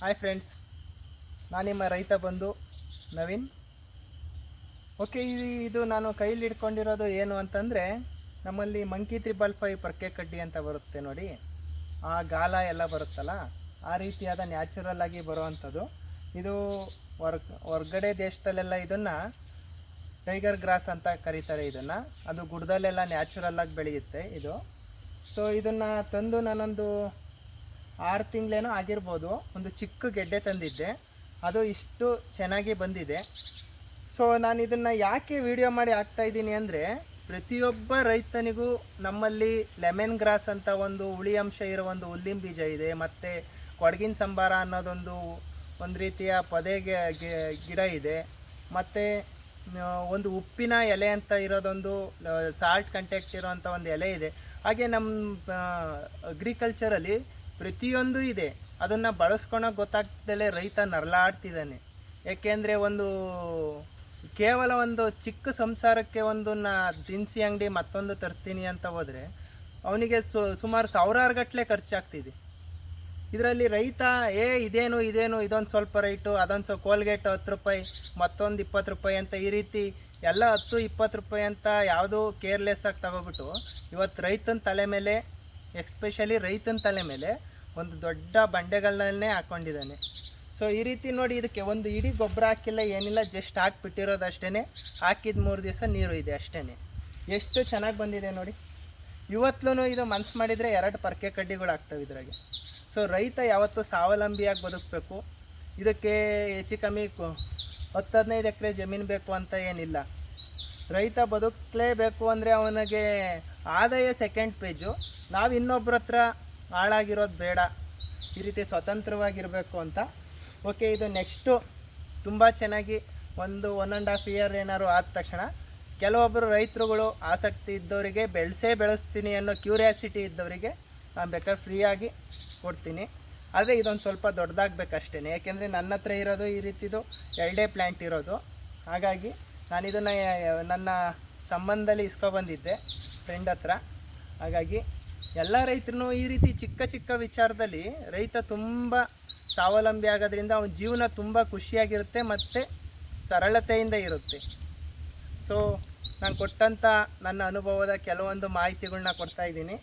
Hi friends ನಾನು ನಿಮ್ಮ ರೈತ ಬಂದು ನವೀನ್. ಓಕೆ ಇದು ನಾನು ಕೈಲಿ ಹಿಡ್ಕೊಂಡಿರೋದು ಏನು ಅಂತಂದರೆ, ನಮ್ಮಲ್ಲಿ ಮಂಕಿ ತ್ರಿಬಲ್ ಫೈವ್ ಪರ್ಕೆ ಕಡ್ಡಿ ಅಂತ ಬರುತ್ತೆ ನೋಡಿ. ಆ ಗಾಲ ಎಲ್ಲ ಬರುತ್ತಲ್ಲ, ಆ ರೀತಿಯಾದ ನ್ಯಾಚುರಲ್ ಆಗಿ ಬರುವಂಥದ್ದು. ಇದು ಹೊರ್, ಹೊರ್ಗಡೆ ದೇಶದಲ್ಲೆಲ್ಲ ಇದನ್ನು ಟೈಗರ್ ಗ್ರಾಸ್ ಅಂತ ಕರೀತಾರೆ ಇದನ್ನು. ಅದು ಗುಡ್ದಲ್ಲೆಲ್ಲ ನ್ಯಾಚುರಲ್ಲಾಗಿ ಬೆಳೆಯುತ್ತೆ ಇದು. ಸೊ ಇದನ್ನು ತಂದು ನಾನೊಂದು ಆರು ತಿಂಗಳೇನೋ ಆಗಿರ್ಬೋದು, ಒಂದು ಚಿಕ್ಕ ಗೆಡ್ಡೆ ತಂದಿದ್ದೆ. ಅದು ಇಷ್ಟು ಚೆನ್ನಾಗಿ ಬಂದಿದೆ. ಸೊ ನಾನು ಇದನ್ನು ಯಾಕೆ ವಿಡಿಯೋ ಮಾಡಿ ಹಾಕ್ತಾಯಿದ್ದೀನಿ ಅಂದರೆ, ಪ್ರತಿಯೊಬ್ಬ ರೈತನಿಗೂ ನಮ್ಮಲ್ಲಿ ಲೆಮನ್ ಗ್ರಾಸ್ ಅಂತ ಒಂದು ಹುಳಿ ಅಂಶ ಇರೋ ಒಂದು ಹುಲ್ಲಿನ ಬೀಜ ಇದೆ, ಮತ್ತು ಕೊಡಗಿನ ಸಂಬಾರ ಅನ್ನೋದೊಂದು ಒಂದು ರೀತಿಯ ಪೊದೆ ಗಿ- ಗಿ- ಗಿಡ ಇದೆ. ಮತ್ತು ಒಂದು ಉಪ್ಪಿನ ಎಲೆ ಅಂತ ಇರೋದೊಂದು ಸಾಲ್ಟ್ ಕಂಟೆಕ್ಟ್ ಇರೋವಂಥ ಒಂದು ಎಲೆ ಇದೆ. ಹಾಗೆ ನಮ್ಮ ಅಗ್ರಿಕಲ್ಚರಲ್ಲಿ ಪ್ರತಿಯೊಂದು ಇದೆ. ಅದನ್ನು ಬಳಸ್ಕೊಳಕ್ಕೆ ಗೊತ್ತಾಗ್ದಲೇ ರೈತ ನರಳಾಡ್ತಿದ್ದಾನೆ ಏಕೆಂದರೆ ಒಂದು ಕೇವಲ ಒಂದು ಚಿಕ್ಕ ಸಂಸಾರಕ್ಕೆ ಒಂದು ನಾ ದಿನಸಿ ಅಂಗಡಿ ಮತ್ತೊಂದು ತರ್ತೀನಿ ಅಂತ ಹೋದರೆ ಅವನಿಗೆ ಸುಮಾರು ಸಾವಿರಾರು ಗಟ್ಟಲೆ ಖರ್ಚಾಗ್ತಿದೆ. ಇದರಲ್ಲಿ ರೈತ, ಏ, ಇದೇನು ಇದೇನು, ಇದೊಂದು ಸ್ವಲ್ಪ ರೈಟು ಅದೊಂದು ಸ್ವಲ್ಪ ಕೋಲ್ಗೇಟ್ ಹತ್ತು ರೂಪಾಯಿ, ಮತ್ತೊಂದು ಇಪ್ಪತ್ತು ರೂಪಾಯಿ ಅಂತ ಈ ರೀತಿ ಎಲ್ಲ ಹತ್ತು, ಇಪ್ಪತ್ತು ರೂಪಾಯಿ ಅಂತ ಯಾವುದೂ ಕೇರ್ಲೆಸ್ ಆಗಿ ತಗೋಬಿಟ್ಟು ಇವತ್ತು ರೈತನ ತಲೆ ಮೇಲೆ ಎಸ್ಪೆಷಲಿ ರೈತನ ತಲೆ ಮೇಲೆ ಒಂದು ದೊಡ್ಡ ಬಂಡೆಗಳನ್ನೇ ಹಾಕ್ಕೊಂಡಿದ್ದಾನೆ ಸೊ ಈ ರೀತಿ ನೋಡಿ ಇದಕ್ಕೆ ಒಂದು ಇಡೀ ಗೊಬ್ಬರ ಹಾಕಿಲ್ಲ, ಏನಿಲ್ಲ ಜಸ್ಟ್ ಹಾಕ್ಬಿಟ್ಟಿರೋದು ಅಷ್ಟೇ ಹಾಕಿದ ಮೂರು ದಿವಸ ನೀರು ಇದೆ ಅಷ್ಟೇ ಎಷ್ಟು ಚೆನ್ನಾಗಿ ಬಂದಿದೆ ನೋಡಿ. ಇವತ್ತೂ ಇದು ಮನ್ಸು ಮಾಡಿದರೆ ಎರಡು ಪರ್ಕೆ ಕಡ್ಡಿಗಳು ಆಗ್ತವೆ ಇದ್ರಾಗೆ. ಸೊ ರೈತ ಯಾವತ್ತೂ ಸ್ವಾವಲಂಬಿಯಾಗಿ ಬದುಕಬೇಕು. ಇದಕ್ಕೆ ಹೆಚ್ಚು ಕಮ್ಮಿ ಹತ್ತು ಹದಿನೈದು ಎಕರೆ ಜಮೀನು ಬೇಕು ಅಂತ ಏನಿಲ್ಲ. ರೈತ ಬದುಕಲೇಬೇಕು ಅಂದರೆ ಅವನಿಗೆ ಆದಾಯ ಸೆಕೆಂಡ್ ಪೇಜು ನಾವು ಇನ್ನೊಬ್ಬರ ಹತ್ರ ಹಾಳಾಗಿರೋದು ಬೇಡ. ಈ ರೀತಿ ಸ್ವತಂತ್ರವಾಗಿರಬೇಕು ಅಂತ. ಓಕೆ ಇದು ನೆಕ್ಸ್ಟು ತುಂಬ ಚೆನ್ನಾಗಿ ಒಂದು ಒನ್ ಆ್ಯಂಡ್ ಹಾಫ್ ಇಯರ್ ಏನಾದ್ರು ಆದ ತಕ್ಷಣ ಕೆಲವೊಬ್ಬರು ರೈತರುಗಳು ಆಸಕ್ತಿ ಇದ್ದವರಿಗೆ ಬೆಳೆಸೇ ಬೆಳೆಸ್ತೀನಿ ಅನ್ನೋ ಕ್ಯೂರಿಯಾಸಿಟಿ ಇದ್ದವರಿಗೆ ನಾನು ಬೇಕಾದ್ರೆ ಫ್ರೀಯಾಗಿ ಕೊಡ್ತೀನಿ. ಆದರೆ ಇದೊಂದು ಸ್ವಲ್ಪ ದೊಡ್ಡದಾಗಬೇಕಷ್ಟೇ ಯಾಕೆಂದರೆ ನನ್ನ ಹತ್ರ ಇರೋದು ಈ ರೀತಿದು ಎರಡೇ ಪ್ಲ್ಯಾಂಟ್ ಇರೋದು. ಹಾಗಾಗಿ ನಾನು ಇದನ್ನು ನನ್ನ ಸಂಬಂಧದಲ್ಲಿ ಇಸ್ಕೊಬಂದಿದ್ದೆ ಫ್ರೆಂಡ್ ಹತ್ರ. ಹಾಗಾಗಿ ಎಲ್ಲ ರೈತರು ಈ ರೀತಿ ಚಿಕ್ಕ ಚಿಕ್ಕ ವಿಚಾರದಲ್ಲಿ ರೈತ ತುಂಬ ಸ್ವಾವಲಂಬಿ ಆಗೋದ್ರಿಂದ ಅವನ ಜೀವನ ತುಂಬ ಖುಷಿಯಾಗಿರುತ್ತೆ ಮತ್ತು ಸರಳತೆಯಿಂದ ಇರುತ್ತೆ. ಸೊ ನಾನು ಕೊಟ್ಟಂಥ ನನ್ನ ಅನುಭವದ ಕೆಲವೊಂದು ಮಾಹಿತಿಗಳನ್ನ ಕೊಡ್ತಾ ಇದ್ದೀನಿ.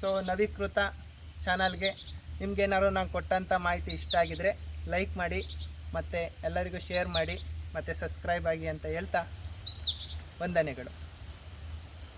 ಸೊ ನವೀಕೃತ ಚಾನಲ್ಗೆ ನಿಮಗೇನಾದ್ರು ನಾನು ಕೊಟ್ಟಂಥ ಮಾಹಿತಿ ಇಷ್ಟ ಆಗಿದರೆ ಲೈಕ್ ಮಾಡಿ ಮತ್ತು ಎಲ್ಲರಿಗೂ ಶೇರ್ ಮಾಡಿ. ಮತ್ತು ಸಬ್ಸ್ಕ್ರೈಬ್ ಆಗಿ ಅಂತ ಹೇಳ್ತಾ ವಂದನೆಗಳು.